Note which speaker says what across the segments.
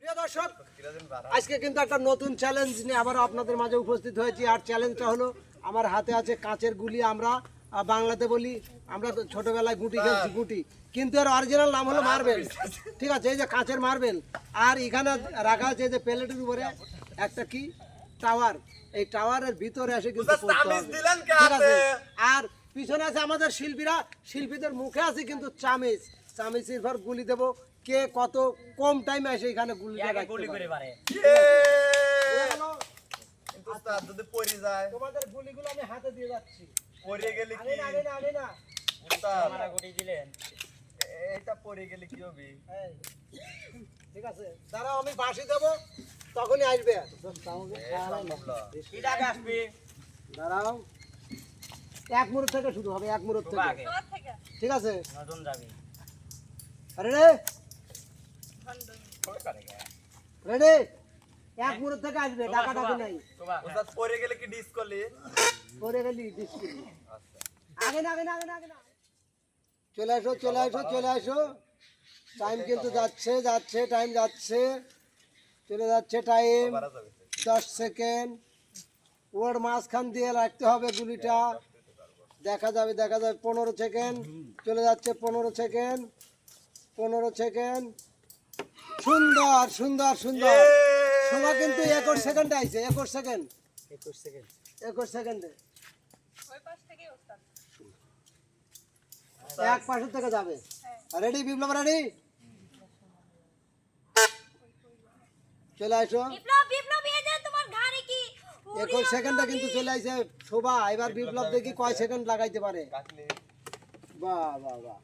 Speaker 1: প্রিয় দর্শক আজকে কিন্তু একটা নতুন চ্যালেঞ্জ নিয়ে আবারও আপনাদের মাঝে উপস্থিত হয়েছি। আর চ্যালেঞ্জটা হলো আমার হাতে আছে কাঁচের গুলি আমরা বাংলাতে বলি আমরা ছোটবেলায় গুটি খেলছি গুটি। কিন্তু এর অরিজিনাল নাম হলো মার্বেল ঠিক আছে এই যে কাঁচের মার্বেল আর এখানে রাখা আছে যে প্লেটের উপরে একটা কি? টাওয়ার এই টাওয়ারের ভিতরে এসে কিন্তু ঠিক আছে? আর পিছনে আছে আমাদের শিল্পীরা। শিল্পীদের মুখে আছে কিন্তু চামিচ চামিচের ভর গুলি দেবো। কে কত কম টাইমে এসে এখানে গুলিটা রাখতে পারে। গেল?
Speaker 2: কিন্তু যদি পড়ে যায়।
Speaker 1: তোমাদের গুলিগুলো আমি হাতে দিয়ে যাচ্ছি।
Speaker 2: পড়ে গেলে
Speaker 1: আগে না আগে না আগে না।
Speaker 2: উস্তাদ। এইটা পড়ে গেলে কি হবে?
Speaker 1: ঠিক আছে দাঁড়াও আমি বাঁশি দেবো তখনই আসবে। দাঁড়াও। এক মুহূর্ত থেকে শুরু হবে এক মুহূর্ত থেকে। ঠিক আছে। রেডি রেডি এক মুহূর্ত থেকে আসবে টাকা টাকা নাই।
Speaker 2: উস্তাদ পড়ে গেলে কি ডিস করলি?
Speaker 1: করে গেলি ডিসপ্লে আগে না আগে না আগে না আগে না। চলে আসো চলে আসো চলে আসো। টাইম কিন্তু যাচ্ছে যাচ্ছে টাইম যাচ্ছে। চলে যাচ্ছে টাইম দশ সেকেন্ড ওর মাঝখান দিয়ে রাখতে হবে গুলিটা। দেখা যাবে দেখা যাবে পনেরো সেকেন্ড চলে যাচ্ছে পনেরো সেকেন্ড পনেরো সেকেন্ড সুন্দর সুন্দর সুন্দর। সময় কিন্তু একুশ সেকেন্ড আইছে একুশ সেকেন্ড। একুশ সেকেন্ড। একুশ সেকেন্ডে। এক পাশের থেকে যাবে। রেডি বিপ্লব রেডি চলে আসো।
Speaker 3: বিপ্লব বিপ্লব এই যে তোমার ঘাড়ে কি?
Speaker 1: একুশ সেকেন্ডে কিন্তু চলে আসে শোভা। এবার বিপ্লব দেখি কয় সেকেন্ড লাগাইতে পারে। বাহ বাহ বাহ।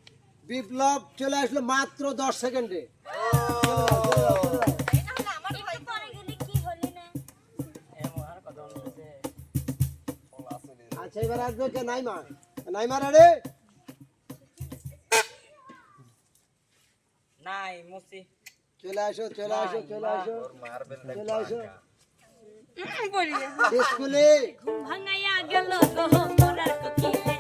Speaker 1: বিপ্লব চলে আসলো মাত্র দশ সেকেন্ডে। আচ্ছা এবার আসবে কে নাইমা নাইমা
Speaker 4: নাই মুসি।
Speaker 1: চলে আসো চলে আসো চলে আসো। চলে আসো। স্কুলে
Speaker 3: ভাঙাইয়া গেল গো মরার কোকিলে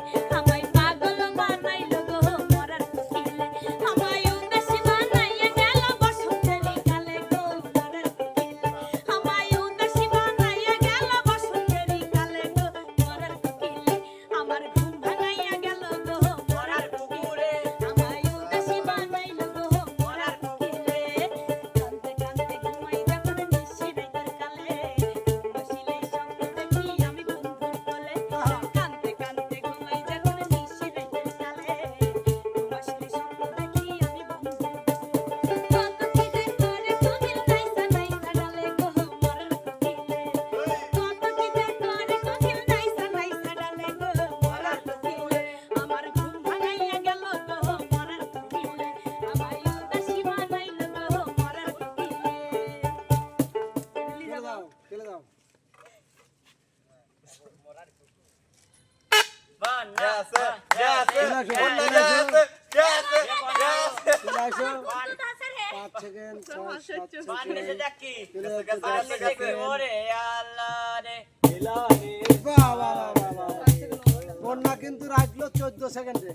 Speaker 2: বন্যা
Speaker 1: কিন্তু রাখল চোদ্দ সেকেন্ডে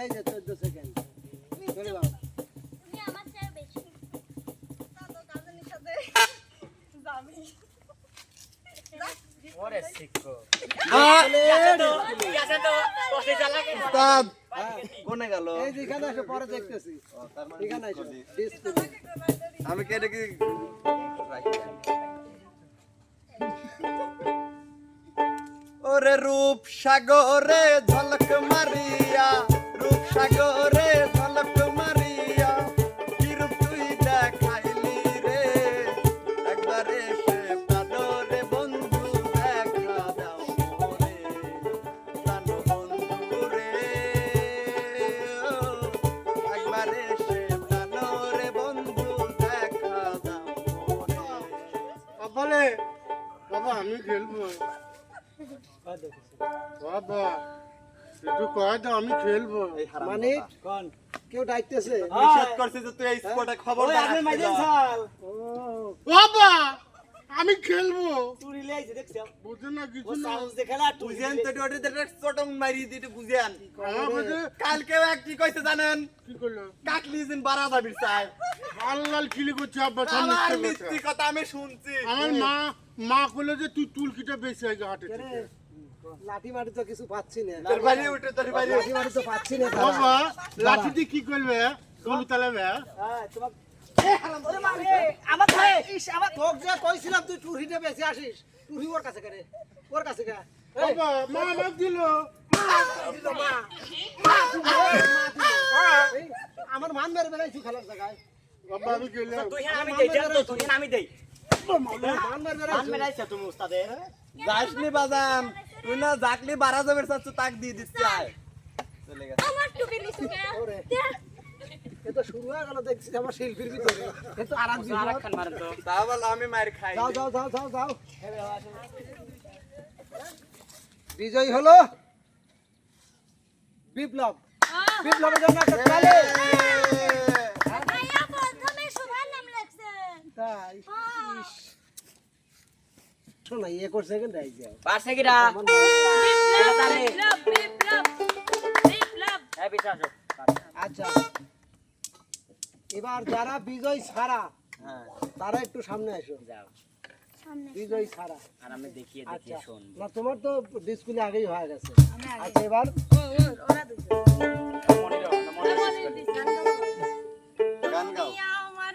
Speaker 1: এই যে চোদ্দ সেকেন্ড
Speaker 4: ওরে শিখো
Speaker 2: কোনে গেল?
Speaker 1: এই যে এখানে এসে পরে দেখতেছি।
Speaker 2: মানে
Speaker 1: এখানে এসো।
Speaker 2: আমি কে দেখি ওরে রূপ সাগরে ঝলক মারিয়া রূপ সাগরে
Speaker 5: খেলব বাবা একটু কয় তো আমি খেলব।
Speaker 1: মানে কেউ ডাকতেছে?
Speaker 2: নিষেধ করছে যে তুই এই স্পটে খবর
Speaker 1: ও
Speaker 5: বাবা! আমি খেলব।
Speaker 2: চুরি লেগেছে দেখছ।
Speaker 5: বুঝে না কিছু না।
Speaker 2: সাহস দেখালা তুই
Speaker 6: বুঝেন তো চটং মারি দিতে বুঝেন কালকেও এক কি কইছে জানেন?
Speaker 5: কি করল
Speaker 6: কাকলি দিন বারা যাবি চাই।
Speaker 5: করছে আব্বা
Speaker 6: আমার
Speaker 5: সামনে
Speaker 6: মিথ্যি কথা আমি শুনছি।
Speaker 5: আমার মা মা কইলো যে তুই তুলকিটা বেশি আগে হাটে থেকে
Speaker 1: লাঠি মাটি তো কিছু পাচ্ছি না।
Speaker 6: তোর বাড়ি উঠে তোর বাড়ি
Speaker 1: লাঠি মাটি তো পাচ্ছি না।
Speaker 5: বাবা লাঠি দিয়ে কি করবে? তালাবে
Speaker 1: হ্যাঁ, তোমার
Speaker 2: আমার
Speaker 1: তুই টুরিটা আসিস টুরি ওর। কাছে ওর কাছে কে আমার মান মেরে বেড়াইছি খেলার
Speaker 5: আমি
Speaker 2: দেই
Speaker 6: যাসনি বাজান তুই তাক দিয়ে দিচ্ছি চলে গেছে
Speaker 1: তো শুরু হয়ে গেল দেখছি আমার শিল্পীর ভিতরে।
Speaker 2: মারেন তো।
Speaker 6: বল আমি মার খাই।
Speaker 1: যাও যাও যাও যাও যাও। বিজয় হলো? বিপ্লব। বিপ্লবের জন্য একটা তালি।
Speaker 4: ভাইয়া প্রথমে শুভার নাম লেখছে।
Speaker 1: তাই? শোনা ইয়ে করছে কেন
Speaker 2: পারছে কিরা?
Speaker 4: বিপ্লব বিপ্লব বিপ্লব
Speaker 2: এই বিশ্বাস
Speaker 1: আচ্ছা। এবার যারা বিজয় ছাড়া
Speaker 2: হ্যাঁ।
Speaker 1: তারা একটু সামনে আসো।
Speaker 2: যাও।
Speaker 1: বিজয় ছাড়া।
Speaker 2: আর আমি দেখিয়ে
Speaker 1: আচ্ছা
Speaker 2: দেখিয়ে শুন
Speaker 1: না তোমার তো ডিসপ্লে আগেই হয়ে গেছে। আচ্ছা এবার
Speaker 6: গান গাও।
Speaker 4: আমার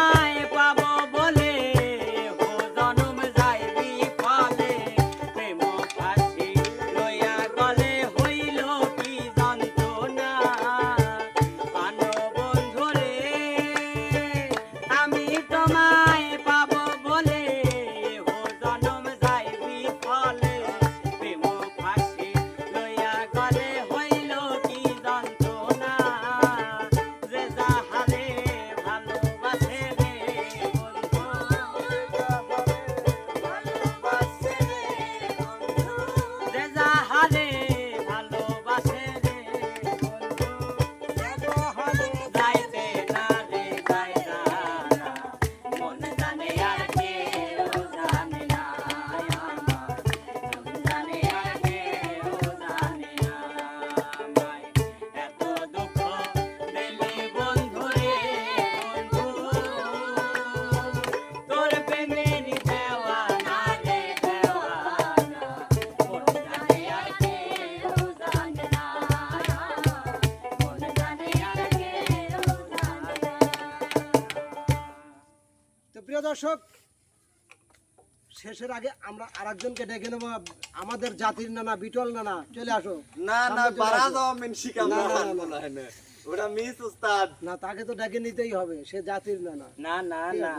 Speaker 1: দর্শক শেষের আগে আমরা আরেকজনকে ডেকে নেব। আমাদের জাতির নানা বিটল নানা চলে আসো।
Speaker 6: না না
Speaker 1: সামনে
Speaker 6: দাও মেন
Speaker 1: না,
Speaker 6: না
Speaker 1: না, না,
Speaker 6: না। ওটা মিস উস্তাদ।
Speaker 1: না তাকে তো ডেকে নিতেই হবে সে জাতির নানা।
Speaker 2: না না না
Speaker 4: না।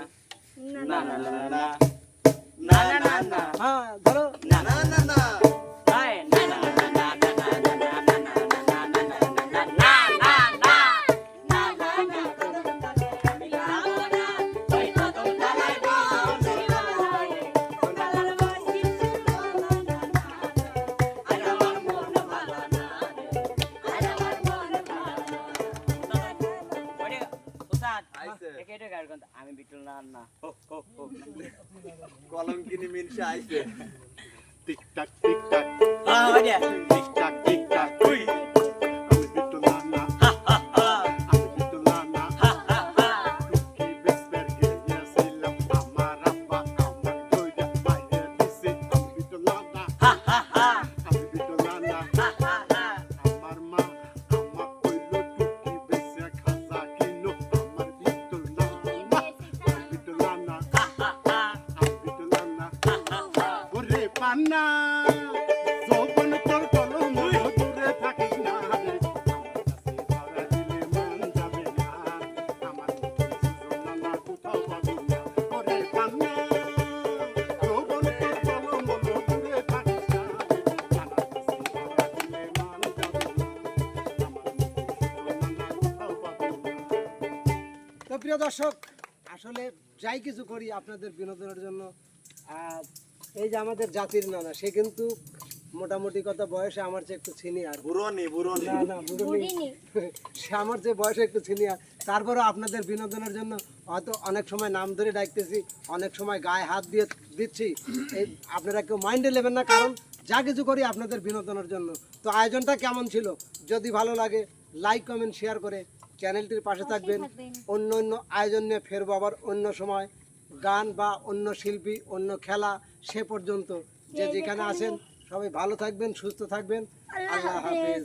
Speaker 2: না না না না না। না না না।
Speaker 1: হ্যাঁ
Speaker 2: আমি বিটল না না।
Speaker 6: কলম কিনি মিনসে আইছে।
Speaker 4: টিক টাক টিক হ্যাঁ, টাক টিক টাক টিক
Speaker 5: টাক প্রিয় দর্শক আসলে যাই কিছু করি আপনাদের বিনোদনের জন্য এই যে আমাদের জাতির নানা সে কিন্তু মোটামুটি কথা বয়সে আমার চেয়ে একটু সিনিয়র
Speaker 2: বুড়নি বুড়নি।
Speaker 5: না না বুড়ো নেই। সে আমার যে বয়সে একটু সিনিয়র তারপরেও আপনাদের বিনোদনের জন্য হয়তো অনেক সময় নাম ধরে ডাকতেছি অনেক সময় গায়ে হাত দিয়ে দিচ্ছি। এই আপনারা কেউ মাইন্ডে নেবেন না কারণ যা কিছু করি আপনাদের বিনোদনের জন্য। তো আয়োজনটা কেমন ছিল? যদি ভালো লাগে লাইক কমেন্ট শেয়ার করে চ্যানেলটির পাশে থাকবেন। অন্য অন্য আয়োজন নিয়ে ফেরবো আবার অন্য সময়। গান বা অন্য শিল্পী অন্য খেলা সে পর্যন্ত। যে যেখানে আছেন সবাই ভালো থাকবেন সুস্থ থাকবেন। আল্লাহ হাফেজ।